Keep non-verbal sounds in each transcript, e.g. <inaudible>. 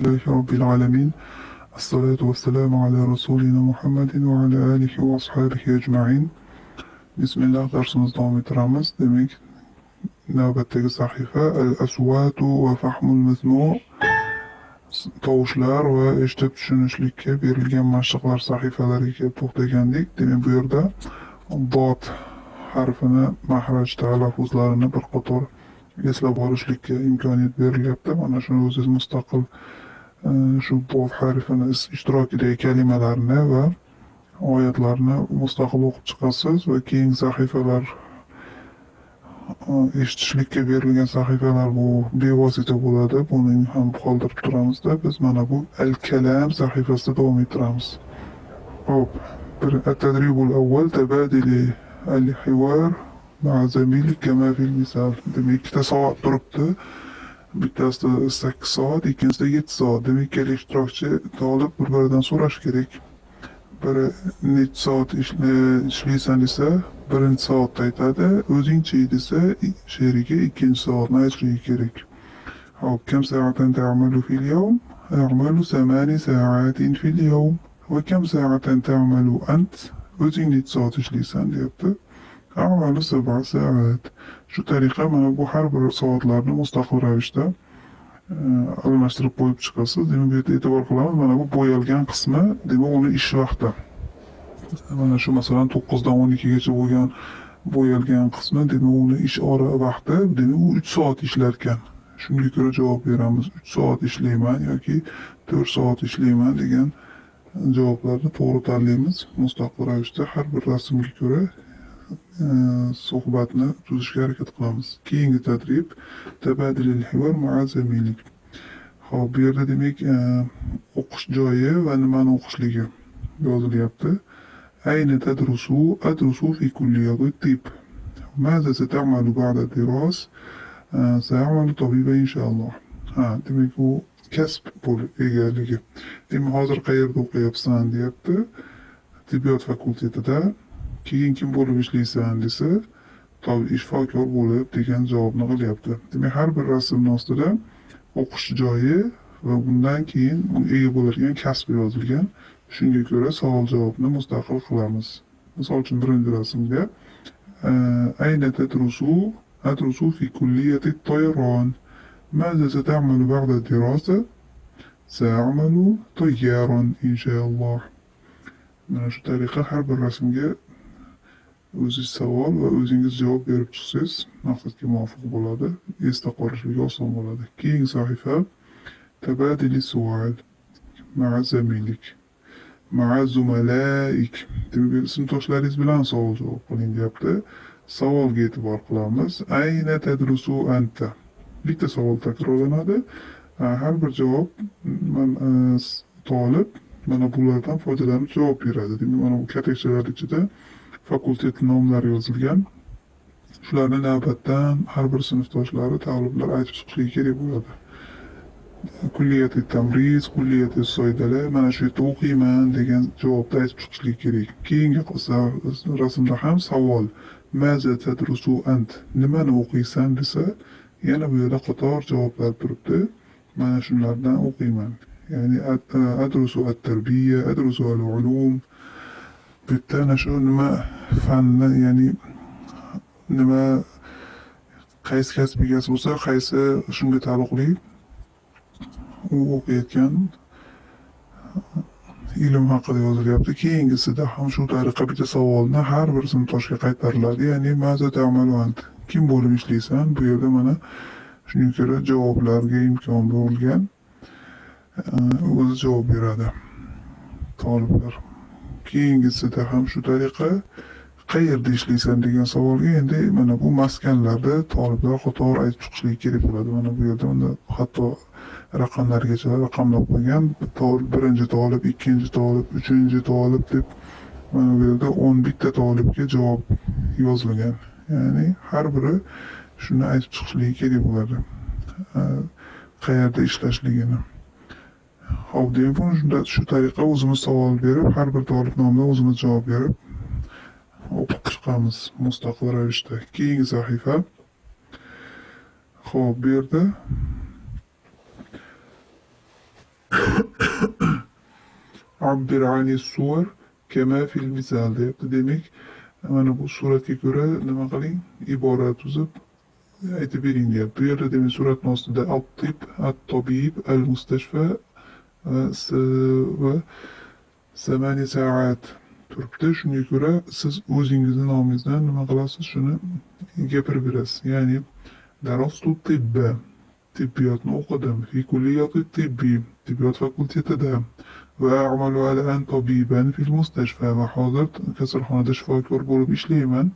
لله رب العالمين الصلاة والسلام على رسولنا محمد وعلى آله وأصحابه أجمعين Bismillah dersimiz davom ettiramiz. Demak, navbatdagi sahifa al-aswatu va fahmul mazmu' tovushlar va eshitib tushunishlikka berilgan mashqlar sahifalariga to'xtagandik. Demak, bu yerda dot harfini mahraj talaffuzlarini bir qator eslab olishlikka imkoniyat berilyapti. Mana shuni o'zingiz mustaqil e, shu bob harfini ishtirokidagi kalimalarni va oyatlarni mustaqil o'qib chiqasiz va keyingi sahifalar e, eshitishlikka berilgan sahifalar bu bevosita bo'ladi. Buni ham qoldirib turamizda. Biz mana bu al-kalam sahifasida davom ettiramiz. Hop, bir at-tadribul avval tabadili al-hiwar ma'a zamilik kama fil misal. Demak, ikkita soat turibdi. Bittasida sakkiz soat, ikkinchisida yetti soat. Demak, ikkala ishtirokchi tolib bir-biridan so'rash kerak. biri nechi soat e, ishlaysan desa birinchi soatda aytadi. O'zingchi desa sherigi ikkinchi soatni aytishligi kerak. Hop kam soatan ta'malu fil yawm a'malu samani sa'atin fil yawm. Va kam soatan ta'malu ant o'zing necha soat ishlaysan deyapti. A'malu sab'a soat shu tariqa mana bu har bir soatlarni mustaqil ravishda e, almashtirib qo'yib chiqasiz. Demak bu yerda e'tibor qilamiz mana bu bo'yalgan qismi demak uni ish vaqti. Mana shu masalan to'qqizdan o'n ikkigacha bo'lgan bo'yalgan qismi demak uni ish ora vaqti demak u uch soat ishlarkan. Shunga ko'ra javob beramiz uch soat ishlayman yoki to'rt soat ishlayman degan javoblarni to'g'ri tanlaymiz. Mustaqil ravishda har bir rasmga ko'ra آه، صحباتنا تزشكي حركه قلمز كينج تدريب تبادل الحوار مع زميلك هو بيرده ديميك آه، أوقش جاية ونمان اوقش لغه يوزل يابده أين تدرسو ادرسو في كلية الطب ماذا ستعمل بعد الدراس آه، سأعمل طبيبة إن شاء الله. ها ديميك هو كسب بول ايجا لغه ديم حاضر قير دو قيبسان ديابده تبيوت فاكولتي تدار. دي Keyin kim bo'lib ishlaysan desa, tobi shifokor bo'lib degan javobni qilyapti. Demak har bir rasmni ostida o'qish joyi va bundan keyin ega bo'ladigan kasb yozilgan. Shunga ko'ra savol javobni mustaqil qilamiz. Misol uchun birinchi rasmga ayna tadrusu adrusu fi kulliyati at-tayran. ماذا ستعمل بعد الدراسة؟ سأعمل طيارا إن شاء الله. Mana shu tariqa har bir rasmga o'zingiz savol va o'zingiz javob berib chiqsangiz maqsadga muvofiq bo'ladi. Esda qolishligi oson bo'ladi. Keyingi sahifa tabadili sual ma'a zamilik ma'a zumalaik demak sinfdoshlaringiz bilan savol javob qiling deyapti. Savolga e'tibor qilamiz. Ayna tadrusu anta? Bitta savol takrorlanadi. Har bir javob man tolib mana bulardan foydalanib javob beradi. Demak, mana bu kartochkalar ichida fakultet nomlari yozilgan. Shularni navbatdan har bir sinfdoshlari talablar aytib chiqishligi kerak bo'ladi. kulliyati tamriz, kulliyati soydala, mana shu yerda o'qiyman degan javobni aytib chiqishligi kerak. Keyingi qolsa rasmda ham savol maza tadrusu ant nimani o'qiysan desa, yana bu yerda qator javoblar turibdi. Mana shulardan o'qiyman. Ya'ni adrusu at-tarbiya, adrusu al-ulum. Bitta ana shu nima fanni, ya'ni nima qaysi kasb egasi bo'lsa, qaysi shunga taalluqli u o'qiyotgan ilm haqida yozilyapti. Keyingisida ham shu tariqa bitta savolni har bir sinfdoshga qaytariladi. Ya'ni? Kim bo'lib ishlaysan? Bu yerda mana shunga ko'ra javoblarga imkon bo'lgan. E, o'zi javob beradi. Toliblar. Keyingisida ham shu tariqa qayerda ishlaysan degan savolga endi mana bu maskanlarda toliblar qator aytib chiqishligi kerak bo'ladi. Mana bu yerda mana hatto raqamlargacha raqamlab qo'ygan. Birinchi tolib, ikkinchi tolib, uchinchi tolib deb mana bu yerda 11 ta tolibga javob yozilgan. Ya'ni har biri shuni aytib chiqishligi kerak bo'ladi. Qayerda ishlashligini. Hop, demak, shunda shu tariqa o'zimiz savol berib, har bir tolib nomidan o'zimiz javob berib o'qib chiqamiz. Mustaqil ravishda. Keyingi sahifa. Xo'p, bu yerda abbir ani suvar fil misal deyapti. Demak mana bu suratga ko'ra nima qiling? Ibora tuzib aytib bering deyapti. Bu yerda demak suratni ostida at-tib at-tabib al-mustashfa va s- va samani saat turibdi shunga ko'ra siz o'zingizni nomingizdan nima qilasiz shuni gapirib berasiz ya'ni darastu tibba tibbiyotni o'qidim fi kulliyati tibbi tibbiyot fakultetida va a'malu al'an tabiban fil mustashfa va hozir kasalxonada shifokor bo'lib ishlayman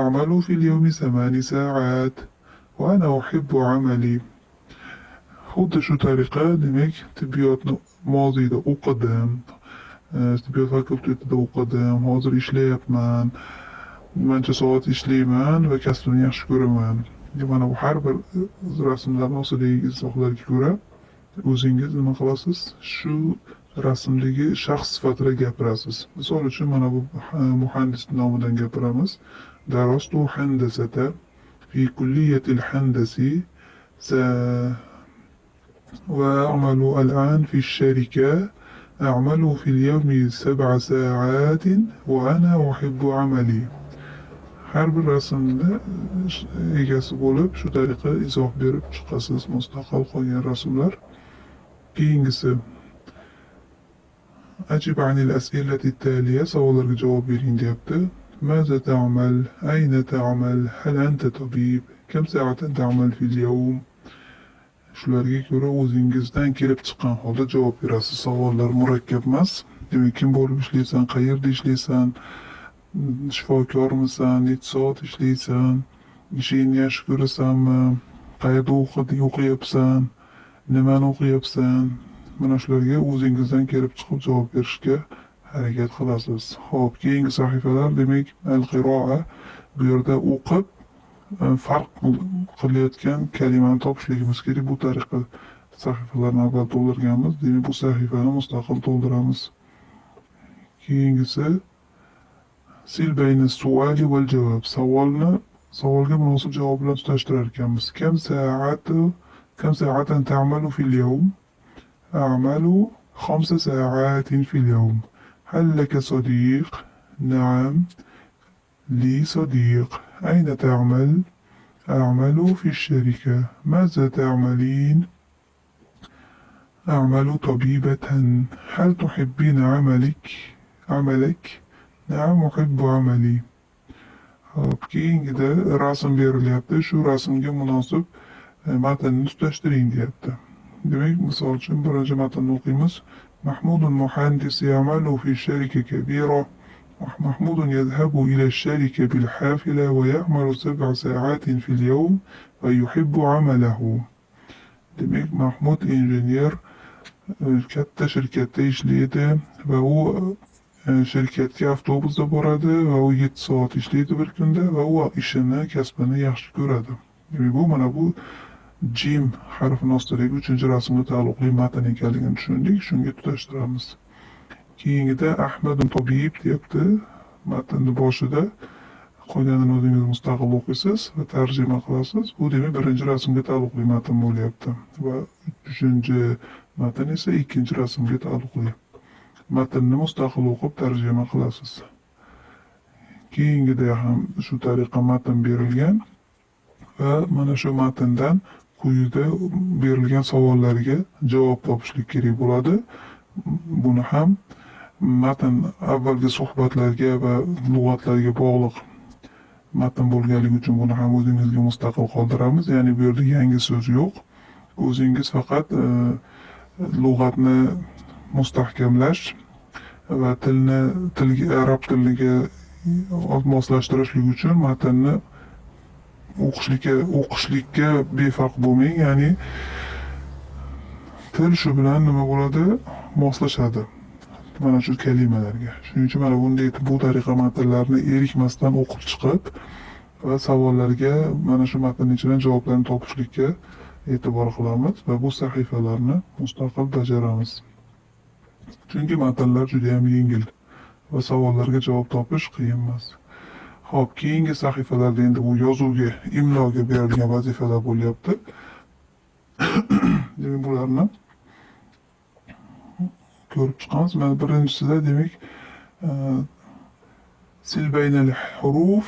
a'malu fil yawmi samani sa'at va ana uhibbu amali xuddi shu tariqa demak tibbiyotni moziyda o'qidim. E, tibbiyot fakultetida o'qidim. Hozir ishlayapman. Mancha soat ishlayman va kasbimni yaxshi ko'raman. Mana bu har bir rasmlarni ostidagi izohlarga ko'ra o'zingiz nima qilasiz? Shu rasmdagi shaxs sifatida gapirasiz. Misol uchun mana bu e, muhandis nomidan gapiramiz. Darastu handasata fi kulliyatil handasi sa- وأعمل الآن في الشركة. أعمل في اليوم سبع ساعات وأنا أحب عملي. har bir rasmda egasi bo'lib shu tariqa izoh berib chiqasiz mustaqil qolgan rasmlar. Keyingisi أجب عن الأسئلة التالية savollarga javob bering deyapti. ماذا تعمل أين تعمل هل أنت طبيب كم ساعة تعمل في اليوم shularga ko'ra o'zingizdan kelib chiqqan holda javob berasiz. Savollar murakkab emas demak kim bo'lib ishlaysan qayerda ishlaysan shifokormisan necha soat ishlaysan ishingni yaxshi ko'rasanmi qayerda o'qiding o'qiyapsan nimani o'qiyapsan? Mana shularga o'zingizdan kelib chiqib javob berishga harakat qilasiz. Ho'p keyingi sahifalar demak al qiroa bu yerda o'qib فرق قلیت کن کلمات تابش لیک مسکری بو طریق صفحه لرن اول دلار گامز دیمی بو صفحه لرن مستقل دلارمز کی اینگسه سیل بین سوالی و جواب سوال نه سوال که مناسب جواب لات تشتر کامز کم ساعت کم ساعت انت عملو فی الیوم عملو خمس ساعت فی الیوم هل لک صدیق نعم لی صدیق أين تعمل؟ أعمل في الشركة ماذا تعملين؟ أعمل طبيبة هل تحبين عملك؟ عملك؟ نعم أحب عملي كينج ده راسم بيرل يابده شو راسم جي مناسب ماتن نستشترين دي يابده دمك مثال شن برنجة ماتن محمود المهندس يعمل في شركة كبيرة محمود يذهب إلى الشركة بالحافلة ويعمل سبع ساعات في اليوم ويحب عمله. دمك محمود إنجنيير كتة شركة إشليدة وهو آه، شركة أفتوبوس برادة وهو يت ساعات إشليدة بركندة وهو إشنا كسبنا يحش كرادة دمك هو من أبو جيم حرف ناصر يقول شنجر اسمه تعلق لي ما تنين كالين شنديك شنجي تتشترامس keyingida ahmad tobib deyapti matnni boshida qolganini o'zingiz mustaqil o'qiysiz va tarjima qilasiz. Bu demak birinchi rasmga taalluqli matn bo'lyapti va uchinchi matn esa ikkinchi rasmga taalluqli. Matnni mustaqil o'qib tarjima qilasiz. Keyingida ham shu tariqa matn berilgan va mana shu matndan quyida berilgan savollarga javob topishlik kerak bo'ladi. Buni ham matn avvalgi suhbatlarga va lug'atlarga bog'liq matn bo'lganligi uchun buni ham o'zingizga mustaqil qoldiramiz. Ya'ni bu yerda yangi so'z yo'q. O'zingiz faqat e, lug'atni mustahkamlash va tilni tilga arab tiliga moslashtirishlik uchun matnni o'qishlikka o'qishlikka befarq bo'lmang. Ya'ni til shu bilan nima bo'ladi? Moslashadi. Mana shu kalimalarga. Shuning uchun mana bunday bu tariqa matnlarni erikmasdan o'qib chiqib va savollarga mana shu matnni ichidan javoblarni topishlikka e'tibor qilamiz va bu sahifalarni mustaqil bajaramiz. Chunki matnlar judayam yengil va savollarga javob topish qiyin emas. Xo'p, keyingi sahifalarda endi bu yozuvga, imloga berilgan vazifalar bo'lyapti. <coughs> Demak, bularni ko'rib chiqamiz. Mana birinchisida demak e, sil baynal huruf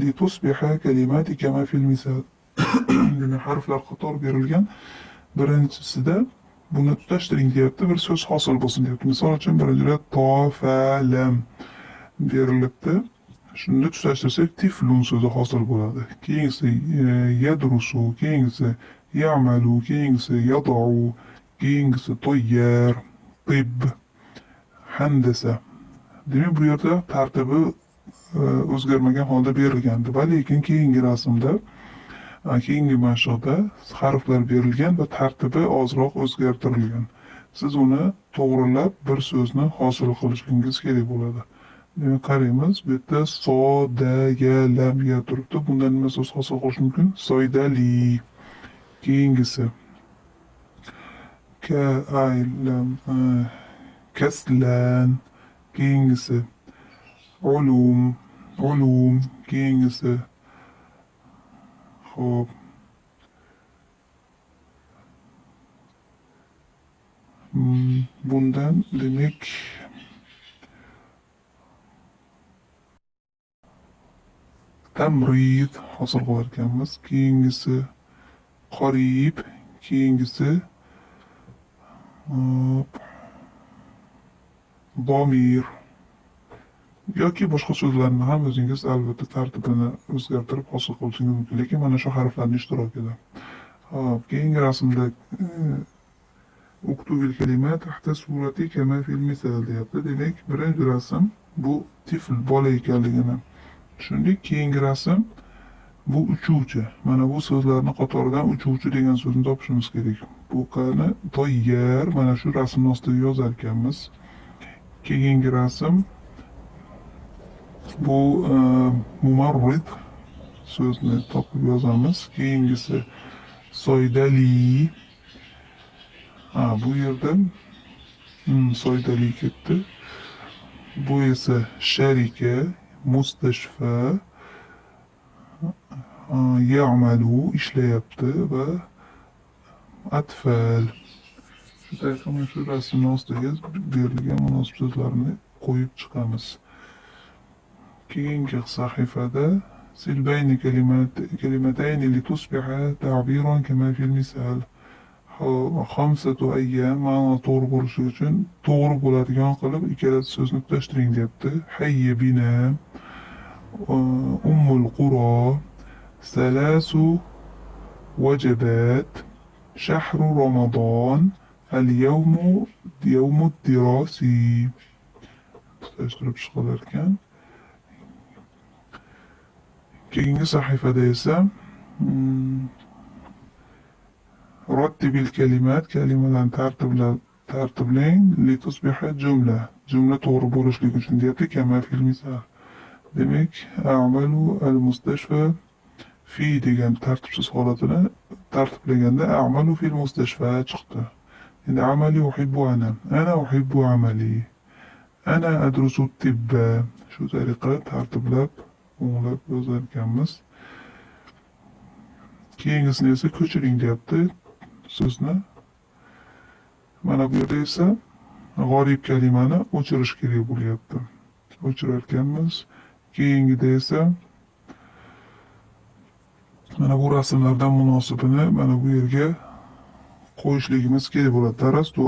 litusbiha kalimati kama fil misal. <coughs> Demak harflar qator berilgan. Birinchisida buni tutashtiring deyapti bir so'z hosil bo'lsin deyapti. Misol uchun birinchida tofalam lam berilibdi. Shunda tutashtirsak tiflun so'zi hosil bo'ladi. Keyingisi e, yadrusu keyingisi ya'malu keyingisi yadou keyingisi toyyar tib handasa demak bu yerda tartibi e, o'zgarmagan holda berilgandi. Va lekin keyingi rasmda keyingi mashqda harflar berilgan va tartibi ozroq o'zgartirilgan. Siz uni to'g'rilab bir so'zni hosil qilishingiz kerak bo'ladi. Demak qaraymiz bu yerda so lam ya turibdi. Bundan nima so'z hosil qilish mumkin? Soydali. Keyingisi. Ka aylam kaslan äh, keyingisi ulum ulum keyingisi Xo'p. Hmm, bundan demak tamrid hosil qilar ekanmiz. Keyingisi qorib, keyingisi bomir yoki boshqa so'zlarni ham o'zingiz albatta tartibini o'zgartirib hosil qilishingiz mumkin lekin mana shu harflarni ishtirokida hop keyingi rasmda uktubul kalima tahta surati kama fil misal deyapti demak birinchi rasm bu tifl bola ekanligini tushundik keyingi rasm bu uchuvchi mana bu so'zlarni qatoridan uchuvchi degan so'zni topishimiz kerak. Bu qani? Toyer mana shu rasmni ostiga yozar ekanmiz keyingi rasm bu e, mumarrid so'zni topib yozamiz. Keyingisi soydali. Ha bu yerda hmm, soydali ketdi. Bu esa sharika mustashfa. Ya'malu ishlayapti va atfal. Shu tariqa mana shu rasmni ostiga berilgan munosib so'zlarni qo'yib chiqamiz. Keyingi sahifada silbayni kalimatayni litusbiha ta'biran kama fil misal. Xamsatu ayyam ma'no to'g'ri bo'lishi uchun to'g'ri bo'ladigan qilib ikkala so'zni tutashtiring deyapti hayya bina. أم القرى ثلاث وجبات شهر رمضان اليوم يوم الدراسي. تشكرب شغلركن كينج صحيفة ديسة رتب الكلمات كلمة لأن ترتب ترتب لين لتصبح جملة. جملة تغربورش لكي شنديتي كما في المثال demak amalu al mustashfa fi degan tartibsiz holatini tartiblaganda amalu fil mustashfa chiqdi. Endi amali uhibbu ana ana uhibbu amali ana adrusu tibba. Shu tariqa tartiblab o'nglab yozar ekanmiz keyingisini esa ko'chiring deyapti. So'zni mana bu yerda esa g'orib kalimani o'chirish kerak bo'lyapti. O'chirarkanmiz. keyingida esa mana bu rasmlardan munosibini mana bu yerga qo'yishligimiz kerak bo'ladi. Tarastu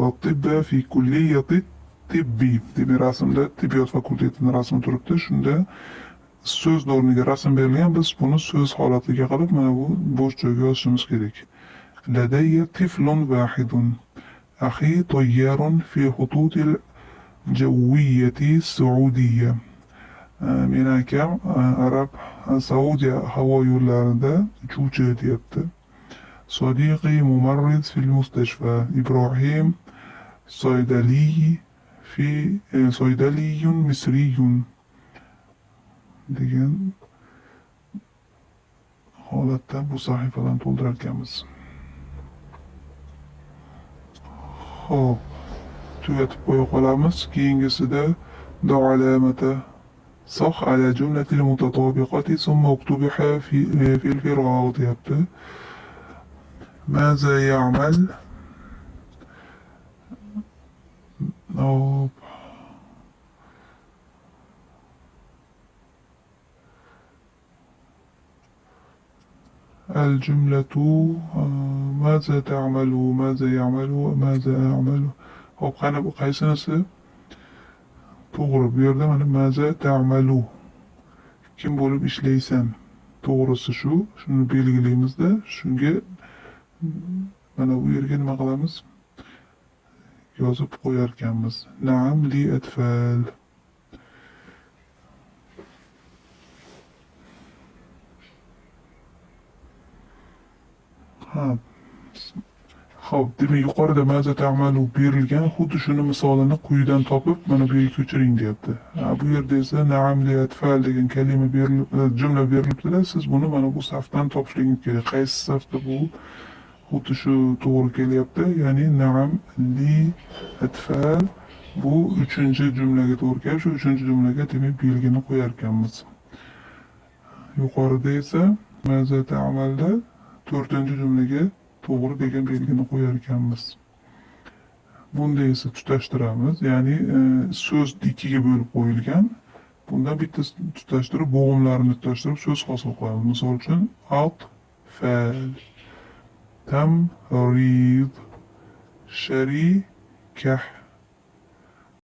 fi kulliyati tibbiy demak rasmda tibbiyot fakultetini rasmi turibdi. Shunda so'zni o'rniga rasm berilgan biz buni so'z holatiga qilib mana bu bo'sh joyga yozishimiz kerak. Ladayya tiflun vahidun axi toyyarun fi hututil javviyati saudiyya men akam arab saudiya havo yo'llarida uchuvchi deyapti sodiqi mumarrid fil mustashfa ibrohim soydali fi soydaliyun misriyun degan holatda bu sahifalarni to'ldirar ekanmiz ho'p tugatib qo'ya qolamiz keyingisida do alamata صح على جملة المتطابقة ثم اكتبها في في الفراغ. ماذا يعمل؟ hop الجملة ماذا تعمل؟ ماذا يعمل؟ ماذا أعمل؟ hop qani bu qaysinisi to'g'ri bu yerda mana maza ta'malu. Kim bo'lib ishlaysan? To'g'risi shu shuni belgilaymizda shunga mana bu yerga nima qilamiz? Yozib qo'yarkanmiz. Naam li atfal. Ha Xo'p, demak yuqorida maza ta'malu berilgan, xuddi shuni misolini quyidan topib, mana bu yerga ko'chiring deyapti. Ha, bu yerda esa na'am li atfal degan kalima berilib, e, jumla berilibdi-da, siz buni mana bu safdan topishingiz kerak. Qaysi safda bu xuddi shu to'g'ri kelyapti, ya'ni na'am li atfal bu 3-jumlaga to'g'ri kelib, shu 3-jumlaga demak belgini qo'yar ekanmiz. Yuqorida esa maza ta'malda 4-jumlaga to'g'ri degan belgini qo'yar ekanmiz. Bunda esa tutashtiramiz, ya'ni e, so'z ikkiga bo'lib qo'yilgan. Bundan bitta tutashtirib, bo'g'imlarini tutashtirib so'z hosil qilamiz. Misol uchun alt fal, tam, rid, shari, kah,